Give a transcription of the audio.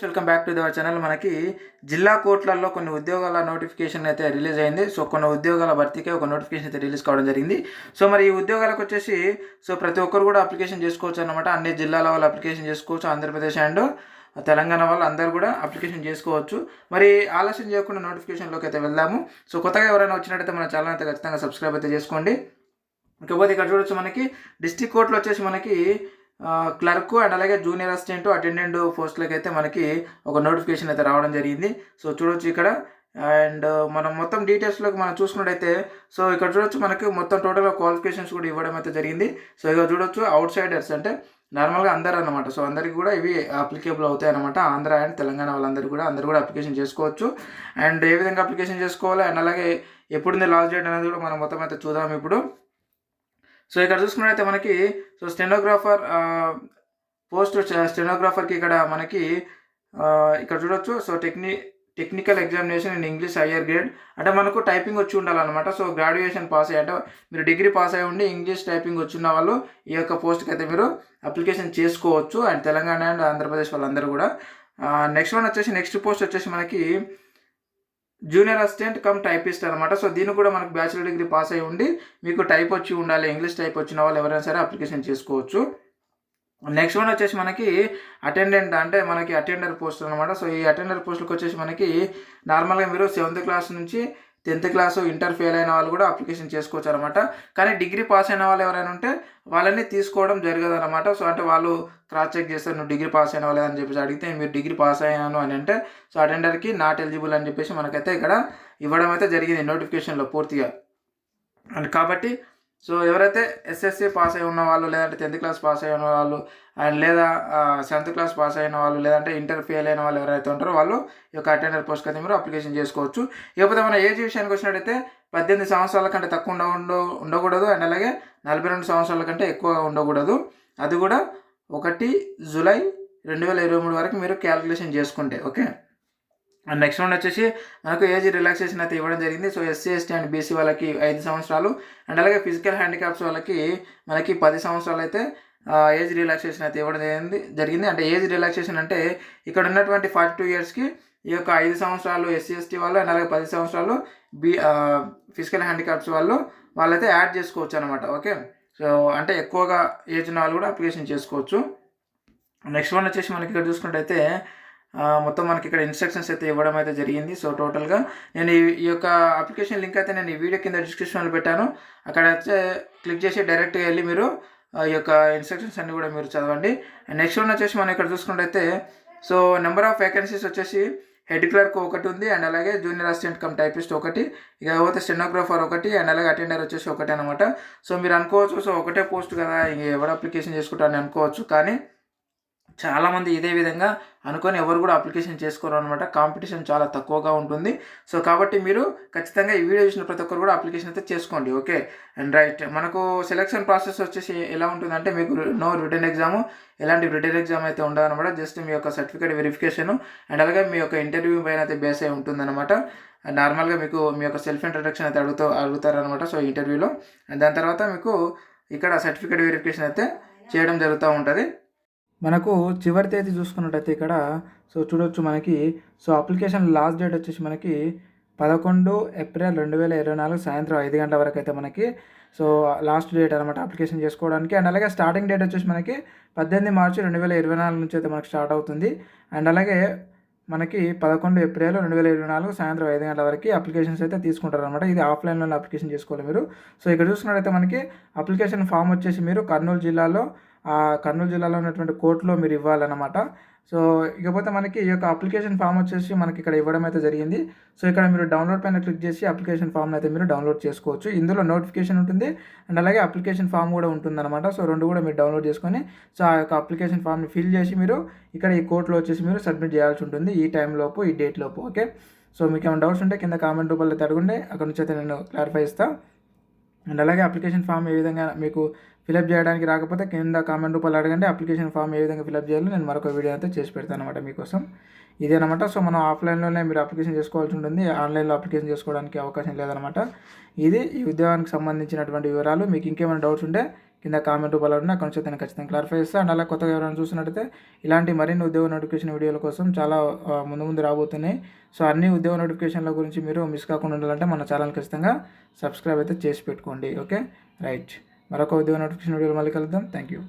Welcome back to our channel మనకి జిల్లా కోర్టులలో కొన్ని ఉద్యోగాల నోటిఫికేషన్ అయితే రిలీజ్ అయింది. సో కొన్ని ఉద్యోగాల భర్తీకే ఒక నోటిఫికేషన్ అయితే రిలీజ్ కావడం జరిగింది. సో మరి ఈ ఉద్యోగాలకు వచ్చేసి సో ప్రతి ఒక్కరు కూడా అప్లికేషన్ చేసుకోవచ్చు అనమాట అన్ని జిల్లాల వాళ్ళు అప్లికేషన్ చేసుకోవచ్చు. ఆంధ్రప్రదేశ్ అండ్ తెలంగాణ వాళ్ళు అందరూ కూడా అప్లికేషన్ చేసుకోవచ్చు. మరి ఆలస్యం చేయకుండా నోటిఫికేషన్లోకి అయితే వెళ్దాము. సో కొత్తగా ఎవరైనా వచ్చినట్టయితే మన ఛానల్ అయితే ఖచ్చితంగా సబ్స్క్రైబ్ అయితే చేసుకోండి. ఇకపోతే ఇక్కడ చూడొచ్చు మనకి డిస్టిక్ కోర్టులో వచ్చేసి మనకి క్లర్క్ అండ్ అలాగే జూనియర్ అసిస్టెంట్ అటెండెంట్ పోస్టులకి అయితే మనకి ఒక నోటిఫికేషన్ అయితే రావడం జరిగింది. సో చూడొచ్చు ఇక్కడ. అండ్ మనం మొత్తం డీటెయిల్స్లోకి మనం చూసుకున్నట్టయితే సో ఇక్కడ చూడొచ్చు మనకి మొత్తం టోటల్గా క్వాలిఫికేషన్స్ కూడా ఇవ్వడం అయితే జరిగింది. సో ఇక చూడొచ్చు అవుట్ సైడర్స్ అంటే నార్మల్గా అందరు అనమాట సో అందరికి కూడా ఇవి అప్లికేబుల్ అవుతాయి అనమాట ఆంధ్ర అండ్ తెలంగాణ వాళ్ళందరూ కూడా అందరూ కూడా అప్లికేషన్ చేసుకోవచ్చు. అండ్ ఏ విధంగా అప్లికేషన్ చేసుకోవాలి? అండ్ అలాగే ఎప్పుడుంది లాస్ట్ డేట్ అనేది కూడా మనం మొత్తం అయితే చూద్దాం ఇప్పుడు. సో ఇక్కడ చూసుకున్నట్టయితే మనకి సో స్టెనోగ్రాఫర్ పోస్ట్ స్టెనోగ్రాఫర్కి ఇక్కడ మనకి ఇక్కడ చూడొచ్చు. So techni technical examination in English higher grade అంటే మనకు టైపింగ్ వచ్చి ఉండాలన్నమాట. సో గ్రాడ్యుయేషన్ పాస్ అయ్యి అంటే మీరు డిగ్రీ పాస్ అయ్యి ఉండి ఇంగ్లీష్ టైపింగ్ వచ్చిన వాళ్ళు ఈ యొక్క పోస్ట్కి అయితే మీరు అప్లికేషన్ చేసుకోవచ్చు. అండ్ తెలంగాణ అండ్ ఆంధ్రప్రదేశ్ వాళ్ళందరూ కూడా. నెక్స్ట్ వన్ వచ్చేసి నెక్స్ట్ పోస్ట్ వచ్చేసి మనకి జూనియర్ అసిస్టెంట్ కమ్ టైపిస్ట్ అనమాట సో దీన్ని కూడా మనకు బ్యాచిలర్ డిగ్రీ పాస్ అయి ఉండి మీకు టైప్ వచ్చి ఉండాలి ఇంగ్లీష్ టైప్ వచ్చిన వాళ్ళు ఎవరైనా సరే అప్లికేషన్ చేసుకోవచ్చు. నెక్స్ట్ వన్ వచ్చేసి మనకి అటెండెంట్ అంటే మనకి అటెండర్ పోస్ట్ అనమాట సో ఈ అటెండర్ పోస్టులకు వచ్చేసి మనకి నార్మల్గా మీరు సెవెంత్ క్లాస్ నుంచి టెన్త్ క్లాస్ ఇంటర్ ఫెయిల్ అయిన వాళ్ళు కూడా అప్లికేషన్ చేసుకోవచ్చు అనమాట కానీ డిగ్రీ పాస్ అయిన వాళ్ళు ఎవరైనా ఉంటే వాళ్ళని తీసుకోవడం జరగదు అనమాట సో అంటే వాళ్ళు క్రాస్ చెక్ చేస్తారు నువ్వు డిగ్రీ పాస్ అయిన వాళ్ళు అని చెప్పేసి అడిగితే మీరు డిగ్రీ పాస్ అయ్యాను అని అంటే సో అటెండర్కి నాట్ ఎలిజిబుల్ అని చెప్పేసి మనకైతే ఇక్కడ ఇవ్వడం అయితే జరిగింది నోటిఫికేషన్లో పూర్తిగా. అండ్ కాబట్టి సో ఎవరైతే ఎస్ఎస్సి పాస్ అయి ఉన్న వాళ్ళు లేదంటే టెన్త్ క్లాస్ పాస్ అయిన వాళ్ళు అండ్ లేదా సెవెంత్ క్లాస్ పాస్ అయిన వాళ్ళు లేదంటే ఇంటర్ ఫెయిల్ అయిన వాళ్ళు ఎవరైతే ఉంటారో వాళ్ళు ఈ యొక్క అటెండర్ పోస్ట్ అయితే మీరు అప్లికేషన్ చేసుకోవచ్చు. ఇకపోతే మన ఏజ్ విషయానికి వచ్చినట్టయితే పద్దెనిమిది సంవత్సరాల కంటే తక్కువ ఉండ ఉండ ఉండకూడదు అండ్ అలాగే నలభై రెండు సంవత్సరాల కంటే ఎక్కువ ఉండకూడదు. అది కూడా ఒకటి జూలై రెండు వేల ఇరవై మూడు వరకు మీరు క్యాలిక్యులేషన్ చేసుకుంటే ఓకే? అండ్ నెక్స్ట్ వన్ వచ్చేసి మనకు ఏజ్ రిలాక్సేషన్ అయితే ఇవ్వడం జరిగింది. So SC ST and BC వాళ్ళకి ఐదు సంవత్సరాలు. అండ్ అలాగే ఫిజికల్ హ్యాండిక్యాప్స్ వాళ్ళకి మనకి పది సంవత్సరాలు అయితే ఏజ్ రిలాక్సేషన్ అయితే ఇవ్వడం జరిగింది. జరిగింది. అంటే ఏజ్ రిలాక్సేషన్ అంటే ఇక్కడ ఉన్నటువంటి ఫార్టీ టూ ఇయర్స్కి ఈ యొక్క ఐదు సంవత్సరాలు ఎస్సీ ఎస్టీ వాళ్ళు అండ్ అలాగే పది సంవత్సరాలు బీ ఫిజికల్ హ్యాండిక్యాప్స్ వాళ్ళు వాళ్ళైతే యాడ్ చేసుకోవచ్చు అనమాట ఓకే సో అంటే ఎక్కువగా ఏజ్ ఉన్న వాళ్ళు కూడా అప్లికేషన్ చేసుకోవచ్చు. నెక్స్ట్ వన్ వచ్చేసి మనకి ఇక్కడ చూసుకుంటే మొత్తం మనకి ఇక్కడ ఇన్స్ట్రక్షన్స్ అయితే ఇవ్వడం అయితే జరిగింది. సో టోటల్గా నేను ఈ ఈ యొక్క అప్లికేషన్ లింక్ అయితే నేను ఈ వీడియో కింద డిస్క్రిప్షన్లో పెట్టాను. అక్కడ వచ్చే క్లిక్ చేసి డైరెక్ట్గా వెళ్ళి మీరు ఆ యొక్క ఇన్స్ట్రక్షన్స్ అన్నీ కూడా మీరు చదవండి. నెక్స్ట్ వన్ వచ్చేసి మనం ఇక్కడ చూసుకుంటే సో నెంబర్ ఆఫ్ వేకెన్సీస్ వచ్చేసి హెడ్ క్లర్క్ ఒకటి ఉంది. అండ్ అలాగే జూనియర్ అసిస్టెంట్ కమ్ టైపిస్ట్ ఒకటి. ఇక పోతే స్టెనోగ్రాఫర్ ఒకటి. అండ్ అలాగే అటెండర్ వచ్చేసి ఒకటి అనమాట సో మీరు అనుకోవచ్చు సో ఒకటే పోస్ట్ కదా ఇంక ఎవరు అప్లికేషన్ చేసుకుంటారని అనుకోవచ్చు. కానీ చాలామంది ఇదే విధంగా అనుకొని ఎవరు కూడా అప్లికేషన్ చేసుకోరు అనమాట కాంపిటీషన్ చాలా తక్కువగా ఉంటుంది. సో కాబట్టి మీరు ఖచ్చితంగా ఈ వీడియో చూసిన ప్రతి ఒక్కరు కూడా అప్లికేషన్ అయితే చేసుకోండి. ఓకే? And right. మనకు సెలక్షన్ ప్రాసెస్ వచ్చేసి ఎలా ఉంటుందంటే మీకు నో రిటర్న్ ఎగ్జామ్ ఎలాంటి రిటర్న్ ఎగ్జామ్ అయితే ఉండదన్నమాట జస్ట్ మీ యొక్క సర్టిఫికేట్ వెరిఫికేషన్ అండ్ అలాగే మీ యొక్క ఇంటర్వ్యూ పైన అయితే బేస్ అయి ఉంటుందన్నమాట. నార్మల్గా మీకు మీ యొక్క సెల్ఫ్ ఇంట్రడక్షన్ అయితే అడుగుతూ అడుగుతారనమాట సో ఇంటర్వ్యూలో. అండ్ దాని తర్వాత మీకు ఇక్కడ సర్టిఫికేట్ వెరిఫికేషన్ అయితే చేయడం జరుగుతూ ఉంటుంది. మనకు చివరి తేదీ చూసుకున్నట్టయితే ఇక్కడ సో చూడొచ్చు మనకి. సో అప్లికేషన్ లాస్ట్ డేట్ వచ్చేసి మనకి పదకొండు ఏప్రిల్ రెండు వేల ఇరవై నాలుగు సాయంత్రం ఐదు గంటల వరకు అయితే మనకి. సో లాస్ట్ డేట్ అనమాట అప్లికేషన్ చేసుకోవడానికి. అండ్ అలాగే స్టార్టింగ్ డేట్ వచ్చేసి మనకి పద్దెనిమిది మార్చి రెండు వేల ఇరవై నాలుగు నుంచి అయితే మనకి స్టార్ట్ అవుతుంది. అండ్ అలాగే మనకి పదకొండు ఏప్రిల్ రెండు వేల ఇరవై నాలుగు సాయంత్రం ఐదు గంటల వరకు అప్లికేషన్స్ అయితే తీసుకుంటారు అనమాట ఇది ఆఫ్లైన్లో అప్లికేషన్ చేసుకోవాలి మీరు. సో ఇక్కడ చూసుకున్నట్టయితే మనకి అప్లికేషన్ ఫామ్ వచ్చేసి మీరు కర్నూలు జిల్లాలో కర్నూలు జిల్లాలో ఉన్నటువంటి కోర్టులో మీరు ఇవ్వాలన్నమాట. సో ఇకపోతే మనకి ఈ యొక్క అప్లికేషన్ ఫామ్ వచ్చేసి మనకి ఇక్కడ ఇవ్వడం అయితే జరిగింది. సో ఇక్కడ మీరు డౌన్లోడ్ పైన క్లిక్ చేసి అప్లికేషన్ ఫామ్ని అయితే మీరు డౌన్లోడ్ చేసుకోవచ్చు. ఇందులో నోటిఫికేషన్ ఉంటుంది అండ్ అలాగే అప్లికేషన్ ఫామ్ కూడా ఉంటుందన్నమాట. సో రెండు కూడా మీరు డౌన్లోడ్ చేసుకొని సో ఆ యొక్క అప్లికేషన్ ఫామ్ని ఫిల్ చేసి మీరు ఇక్కడ ఈ కోర్టులో వచ్చేసి మీరు సబ్మిట్ చేయాల్సి ఉంటుంది ఈ టైం లోపు ఈ డేట్ లోపు ఓకే? సో మీకు ఏమైనా డౌట్స్ ఉంటే కింద కామెంట్ రూపంలో అయితే అడగండి. అక్కడ నుంచి అయితే నేను క్లారిఫై ఇస్తాను అండ్ అలాగే అప్లికేషన్ ఫామ్ ఏ విధంగా మీకు ఫిలప్ చేయడానికి రాకపోతే కింద కామెంట్ రూపాయలు అడగండి. అప్లికేషన్ ఫామ్ ఏ విధంగా ఫిలప్ చేయాలో నేను మరొక వీడియో అయితే చేసి పెడతాను అనమాట మీకోసం. ఇదేనమాట. సో మనం ఆఫ్లైన్లోనే మీరు అప్లికేషన్ చేసుకోవాల్సి ఉంటుంది. ఆన్లైన్లో అప్లికేషన్ చేసుకోవడానికి అవకాశం లేదనమాట ఇది ఈ ఉద్యోగానికి సంబంధించినటువంటి వివరాలు. మీకు ఇంకేమైనా డౌట్స్ ఉంటే కింద కామెంట్ రూపాయలు అక్కడ నుంచి నేను ఖచ్చితంగా క్లారిఫై చేస్తాను అండ్ అలా కొత్తగా ఎవరైనా చూసినట్టయితే ఇలాంటి మరిన్ని ఉద్యోగ నోటిఫికేషన్ వీడియోల కోసం చాలా ముందు ముందు రాబోతున్నాయి. సో అన్ని ఉద్యోగ నోటిఫికేషన్ల గురించి మీరు మిస్ కాకుండా ఉండాలంటే మన ఛానల్ ఖచ్చితంగా సబ్స్క్రైబ్ అయితే చేసి పెట్టుకోండి. ఓకే రైట్ మరొక ఉద్యోగ నోటిఫికేషన్ వీడియోలు మళ్ళీ కలుద్దాం. Thank you